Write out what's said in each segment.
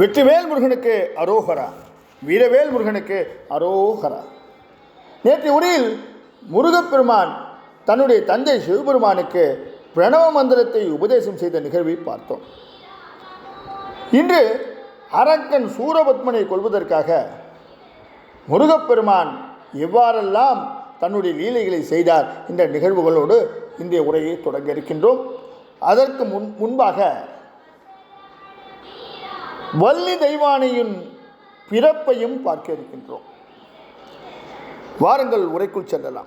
வெற்றிவேல் முருகனுக்கு அரோகரா வீரவேல் முருகனுக்கு அரோகரா. நேற்று உரையில் முருகப்பெருமான் தன்னுடைய தந்தை சிவபெருமானுக்கு பிரணவ மந்திரத்தை உபதேசம் செய்த நிகழ்வை பார்த்தோம். இன்று அரக்கன் சூரபத்மனை கொள்வதற்காக முருகப்பெருமான் எவ்வாறெல்லாம் தன்னுடைய லீலைகளை செய்தார் என்ற நிகழ்வுகளோடு இன்றைய உரையை தொடங்க இருக்கின்றோம். அதற்கு முன் முன்பாக வள்ளி தெய்வானையின் பிறப்பையும் பார்க்க இருக்கின்றோம். வாருங்கள் உரைக்குள் செல்லலாம்.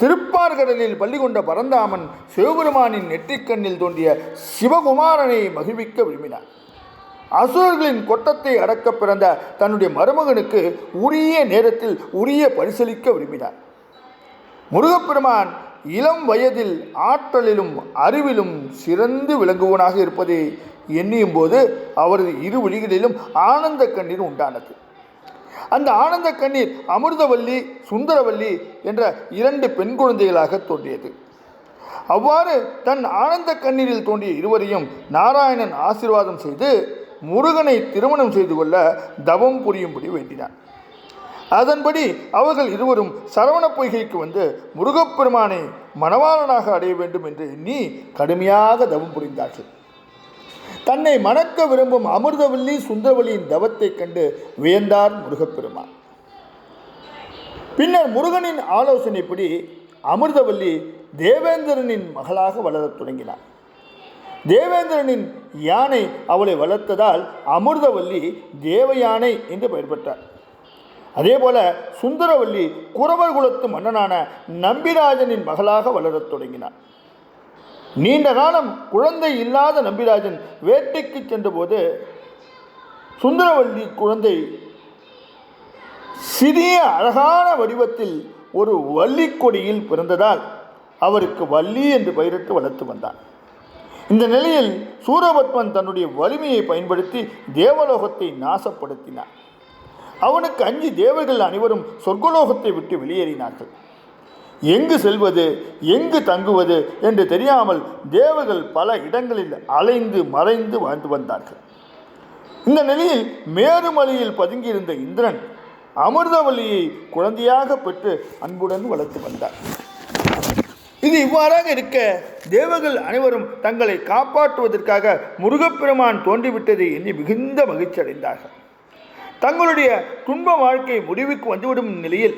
திருப்பார்கடலில் பள்ளி கொண்ட பரந்தாமன் சிவபெருமானின் நெற்றிக்கண்ணில் தோன்றிய சிவகுமாரனை மகிழ்விக்க விரும்பினார். அசுரர்களின் கொட்டத்தை அடக்க பிறந்த தன்னுடைய மருமகனுக்கு உரிய நேரத்தில் உரிய பரிசளிக்க விரும்பினார். முருகப்பெருமான் இளம் வயதில் ஆற்றலிலும் அறிவிலும் சிறந்து விளங்குவனாக இருப்பதை எண்ணியும் போது அவரது இரு வழிகளிலும் ஆனந்த கண்ணீர் உண்டானது. அந்த ஆனந்த கண்ணீர் அமிர்தவல்லி சுந்தரவல்லி என்ற இரண்டு பெண் குழந்தைகளாக தோன்றியது. அவ்வாறு தன் ஆனந்த கண்ணீரில் தோன்றிய இருவரையும் நாராயணன் ஆசீர்வாதம் செய்து முருகனை திருமணம் செய்து கொள்ள தவம் புரியும்படி வேண்டினான். அதன்படி அவர்கள் இருவரும் சரவண பொய்கைக்கு வந்து முருகப்பெருமானை மணவாளனாக அடைய வேண்டும் என்று எண்ணி கடுமையாக தவம் புரிந்தார்கள். தன்னை மணக்க விரும்பும் அமிர்தவல்லி சுந்தரவல்லியின் தவத்தைக் கண்டு வியந்தார் முருகப்பெருமான். பின்னர் முருகனின் ஆலோசனைப்படி அமிர்தவல்லி தேவேந்திரனின் மகளாக வளரத் தொடங்கினார். தேவேந்திரனின் யானை அவளை வளர்த்ததால் அமிர்தவல்லி தேவயானை என்று பெயர் பெற்றார். அதேபோல சுந்தரவல்லி குறவர் குலத்து மன்னனான நம்பிராஜனின் மகளாக வளரத் தொடங்கினார். நீண்ட காலம் குழந்தை இல்லாத நம்பிராஜன் வேட்டைக்கு சென்றபோது சுந்தரவல்லி குழந்தை சிறிய அழகான வடிவத்தில் ஒரு வள்ளி கொடியில் பிறந்ததால் அவருக்கு வள்ளி என்று பெயரிட்டு வளர்த்து வந்தார் இந்த நிலையில் சூரபத்மன் தன்னுடைய வலிமையை பயன்படுத்தி தேவலோகத்தை நாசப்படுத்தினார். அவனுக்கு அஞ்சு தேவர்கள் அனைவரும் சொர்க்கலோகத்தை விட்டு வெளியேறினார்கள். எங்கு செல்வது எங்கு தங்குவது என்று தெரியாமல் தேவர்கள் பல இடங்களில் அலைந்து மறைந்து வாழ்ந்து வந்தார்கள். இந்த நிலையில் மேருமலையில் பதுங்கியிருந்த இந்திரன் அமிர்தவல்லியை குழந்தையாக பெற்று அன்புடன் வளர்த்து வந்தார். இது இவ்வாறாக இருக்க தேவர்கள் அனைவரும் தங்களை காப்பாற்றுவதற்காக முருகப்பெருமான் தோன்றிவிட்டதை எண்ணி மிகுந்த மகிழ்ச்சி அடைந்தார்கள் தங்களுடைய துன்ப வாழ்க்கை முடிவுக்கு வந்துவிடும் நிலையில்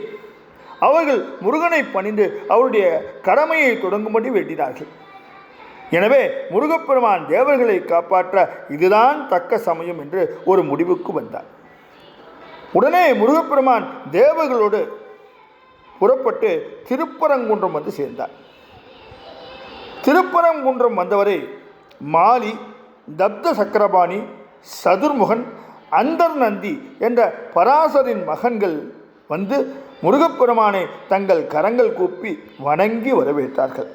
அவர்கள் முருகனை பணிந்து அவருடைய கடமையை தொடங்கும்படி வேண்டினார்கள். எனவே முருகப்பெருமான் தேவர்களை காப்பாற்ற இதுதான் தக்க சமயம் என்று ஒரு முடிவுக்கு வந்தார் உடனே முருகப்பெருமான் தேவர்களோடு புறப்பட்டு திருப்பரங்குன்றம் வந்து சேர்ந்தார் திருப்பரங்குன்றம் வந்தவரை மாலி தப்த சக்கரபாணி சதுர்முகன் அந்தர் நந்தி என்ற பராசரின் மகன்கள் வந்து முருகப்பெருமானை தங்கள் கரங்கள் கூப்பி வணங்கி வரவேற்றார்கள்.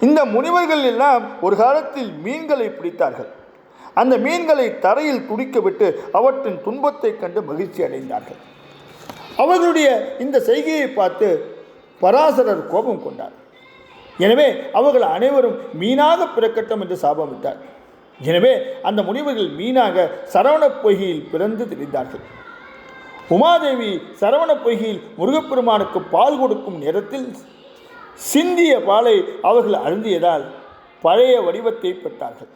இந்த முனிவர்கள் எல்லாம் ஒரு காலத்தில் மீன்களை பிடித்தார்கள். அந்த மீன்களை தரையில் துடிக்க விட்டு அவற்றின் துன்பத்தைக் கண்டு மகிழ்ச்சி அடைந்தார்கள். அவர்களுடைய இந்த செய்கையை பார்த்து பராசரர் கோபம் கொண்டார். எனவே அவர்கள் அனைவரும் மீனாக பிறக்கட்டும் என்று சாபமிட்டார் எனவே அந்த முனிவர்கள் மீனாக சரவணப் பொய்கையில் பிறந்து திரிந்தார்கள். உமாதேவி சரவண பொய்கையில் முருகப்பெருமானுக்கு பால் கொடுக்கும் நேரத்தில் சிந்திய பாலை அவர்கள் அருந்தியதால் பழைய வடிவத்தை பெற்றார்கள்.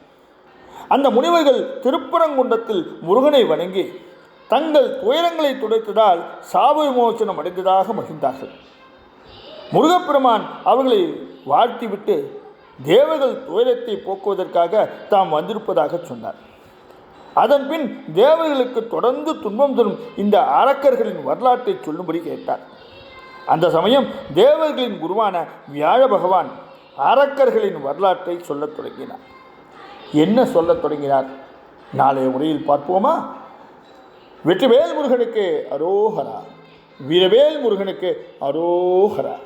அந்த முனிவர்கள் திருப்பரங்குன்றத்தில் முருகனை வணங்கி தங்கள் துயரங்களை துடைத்ததால் சாப விமோசனம் அடைந்ததாக மகிழ்ந்தார்கள். முருகப்பெருமான் அவர்களை வாழ்த்திவிட்டு தேவர்கள் துயரத்தை போக்குவதற்காக தாம் வந்திருப்பதாக சொன்னார். அதன்பின் தேவர்களுக்கு தொடர்ந்து துன்பம் தரும் இந்த அரக்கர்களின் வரலாற்றை சொல்லும்படி கேட்டார். அந்த சமயம் தேவர்களின் குருவான வியாழ பகவான் அரக்கர்களின் வரலாற்றை சொல்லத் தொடங்கினார். என்ன சொல்லத் தொடங்கினார்? நாளைய உரையில் பார்ப்போமா? வெற்றிவேல் முருகனுக்கு அரோகரா வீரவேல் முருகனுக்கு அரோகரா.